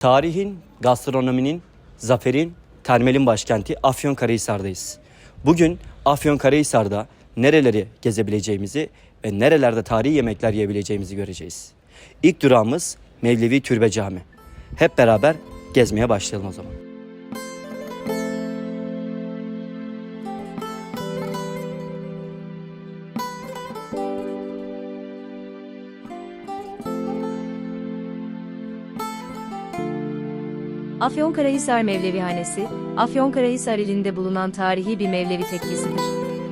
Tarihin, gastronominin, zaferin, termelin başkenti Afyonkarahisar'dayız. Bugün Afyonkarahisar'da nereleri gezebileceğimizi ve nerelerde tarihi yemekler yiyebileceğimizi göreceğiz. İlk durağımız Mevlevi Türbe Cami. Hep beraber gezmeye başlayalım o zaman. Afyonkarahisar Mevlevihanesi, Afyonkarahisar ilinde bulunan tarihi bir Mevlevi tekkesidir.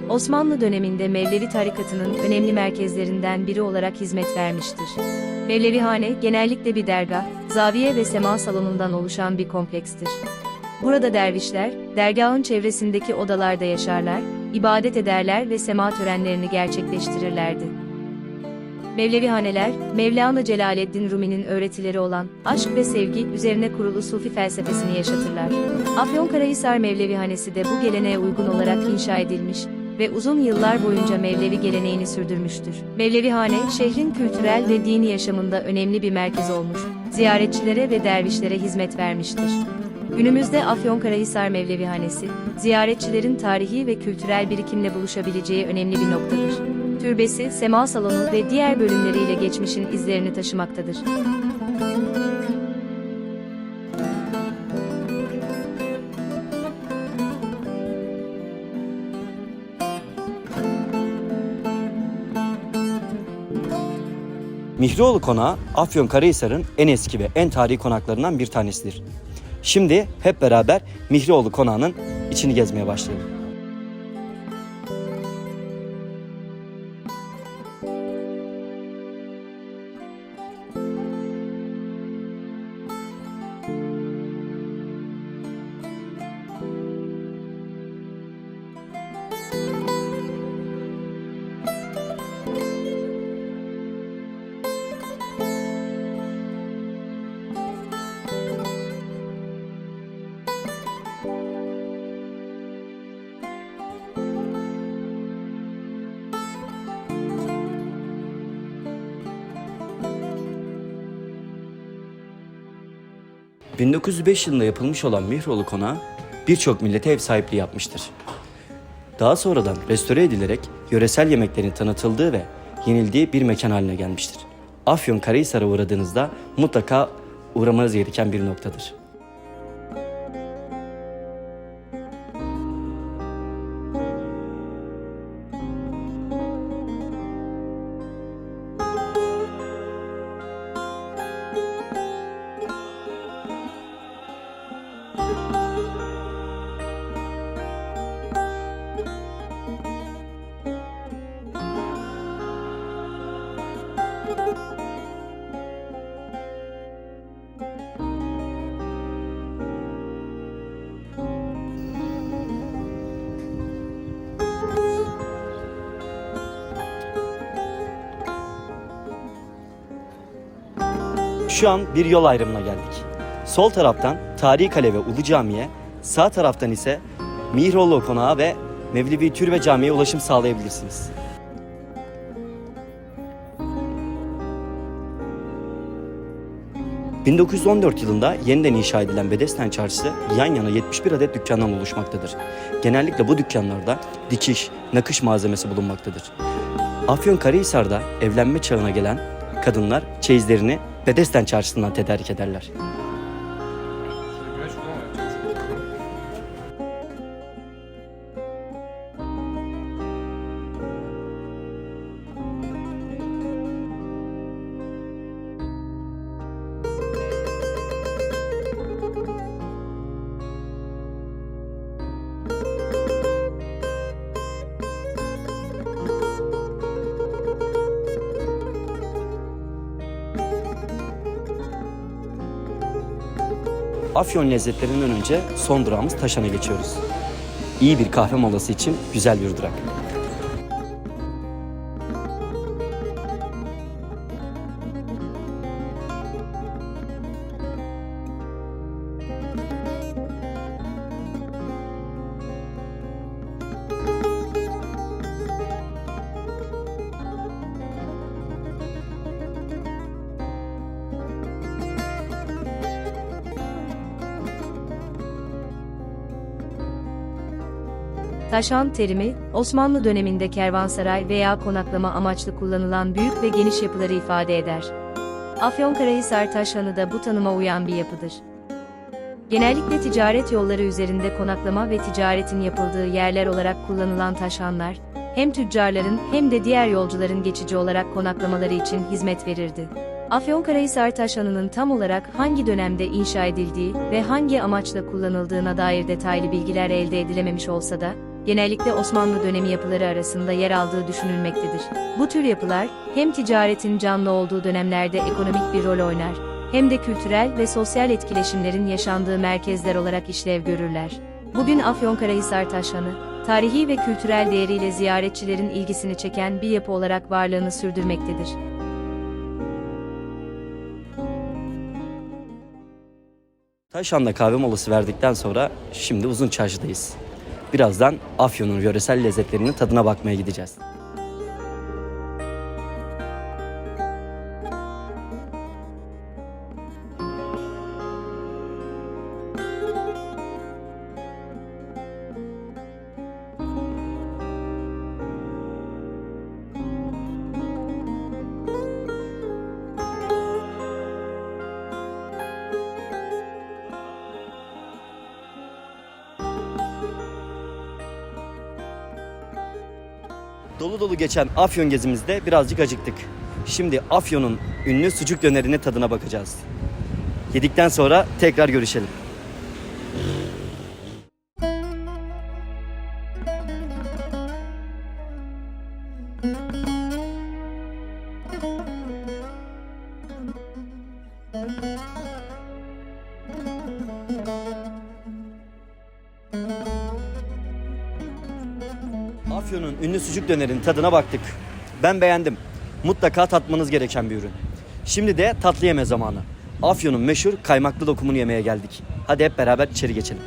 Osmanlı döneminde Mevlevi tarikatının önemli merkezlerinden biri olarak hizmet vermiştir. Mevlevihane, genellikle bir dergah, zaviye ve sema salonundan oluşan bir komplekstir. Burada dervişler, dergahın çevresindeki odalarda yaşarlar, ibadet ederler ve sema törenlerini gerçekleştirirlerdi. Mevlevihaneler, Mevlana Celaleddin Rumi'nin öğretileri olan aşk ve sevgi üzerine kurulu sufi felsefesini yaşatırlar. Afyonkarahisar Mevlevihanesi de bu geleneğe uygun olarak inşa edilmiş ve uzun yıllar boyunca Mevlevi geleneğini sürdürmüştür. Mevlevihane, şehrin kültürel ve dini yaşamında önemli bir merkez olmuş, ziyaretçilere ve dervişlere hizmet vermiştir. Günümüzde Afyonkarahisar Mevlevihanesi, ziyaretçilerin tarihi ve kültürel birikimle buluşabileceği önemli bir noktadır. Türbesi, sema salonu ve diğer bölümleriyle geçmişin izlerini taşımaktadır. Mihrioğlu Konağı Afyonkarahisar'ın en eski ve en tarihi konaklarından bir tanesidir. Şimdi hep beraber Mihrioğlu Konağı'nın içini gezmeye başlayalım. ...1905 yılında yapılmış olan Mihrioğlu Konağı birçok millete ev sahipliği yapmıştır. Daha sonradan restore edilerek yöresel yemeklerin tanıtıldığı ve yenildiği bir mekan haline gelmiştir. Afyon Karahisar'a uğradığınızda mutlaka uğramanız gereken bir noktadır. Şu an bir yol ayrımına geldik. Sol taraftan Tarihi Kale ve Ulu Cami'ye, sağ taraftan ise Mihrioğlu Konağı ve Mevlevi Türbe Camii'ye ulaşım sağlayabilirsiniz. ...1914 yılında yeniden inşa edilen Bedesten Çarşısı yan yana 71 adet dükkandan oluşmaktadır. Genellikle bu dükkanlarda dikiş, nakış malzemesi bulunmaktadır. Afyonkarahisar'da evlenme çağına gelen kadınlar çeyizlerini Bedesten Çarşısı'ndan tedarik ederler. Afyon lezzetlerinden önce son durağımız Taşan'a geçiyoruz. İyi bir kahve molası için güzel bir durak. Taşan terimi, Osmanlı döneminde kervansaray veya konaklama amaçlı kullanılan büyük ve geniş yapıları ifade eder. Afyonkarahisar Taşhanı da bu tanıma uyan bir yapıdır. Genellikle ticaret yolları üzerinde konaklama ve ticaretin yapıldığı yerler olarak kullanılan taşhanlar, hem tüccarların hem de diğer yolcuların geçici olarak konaklamaları için hizmet verirdi. Afyonkarahisar Taşhanı'nın tam olarak hangi dönemde inşa edildiği ve hangi amaçla kullanıldığına dair detaylı bilgiler elde edilememiş olsa da, genellikle Osmanlı dönemi yapıları arasında yer aldığı düşünülmektedir. Bu tür yapılar, hem ticaretin canlı olduğu dönemlerde ekonomik bir rol oynar, hem de kültürel ve sosyal etkileşimlerin yaşandığı merkezler olarak işlev görürler. Bugün Afyonkarahisar Taşhanı, tarihi ve kültürel değeriyle ziyaretçilerin ilgisini çeken bir yapı olarak varlığını sürdürmektedir. Taşhan'da kahve molası verdikten sonra şimdi Uzun Çarşı'dayız. Birazdan Afyon'un yöresel lezzetlerinin tadına bakmaya gideceğiz. Dolu dolu geçen Afyon gezimizde birazcık acıktık. Şimdi Afyon'un ünlü sucuk dönerine tadına bakacağız. Yedikten sonra tekrar görüşelim. Afyon'un ünlü sucuk dönerinin tadına baktık. Ben beğendim. Mutlaka tatmanız gereken bir ürün. Şimdi de tatlı yeme zamanı. Afyon'un meşhur kaymaklı lokumunu yemeye geldik. Hadi hep beraber içeri geçelim.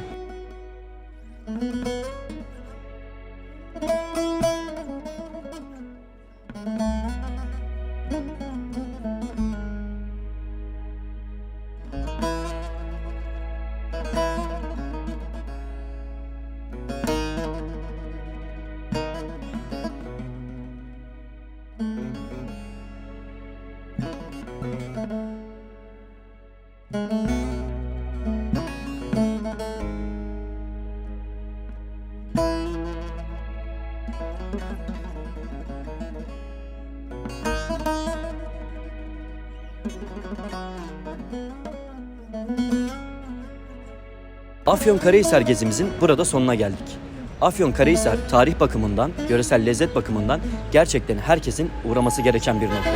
Afyon Karahisar gezimizin burada sonuna geldik. Afyon Karahisar tarih bakımından, yöresel lezzet bakımından gerçekten herkesin uğraması gereken bir nokta.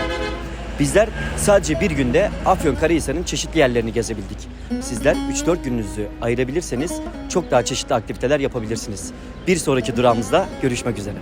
Bizler sadece bir günde Afyon Karahisar'ın çeşitli yerlerini gezebildik. Sizler 3-4 gününüzü ayırabilirseniz çok daha çeşitli aktiviteler yapabilirsiniz. Bir sonraki durağımızda görüşmek üzere.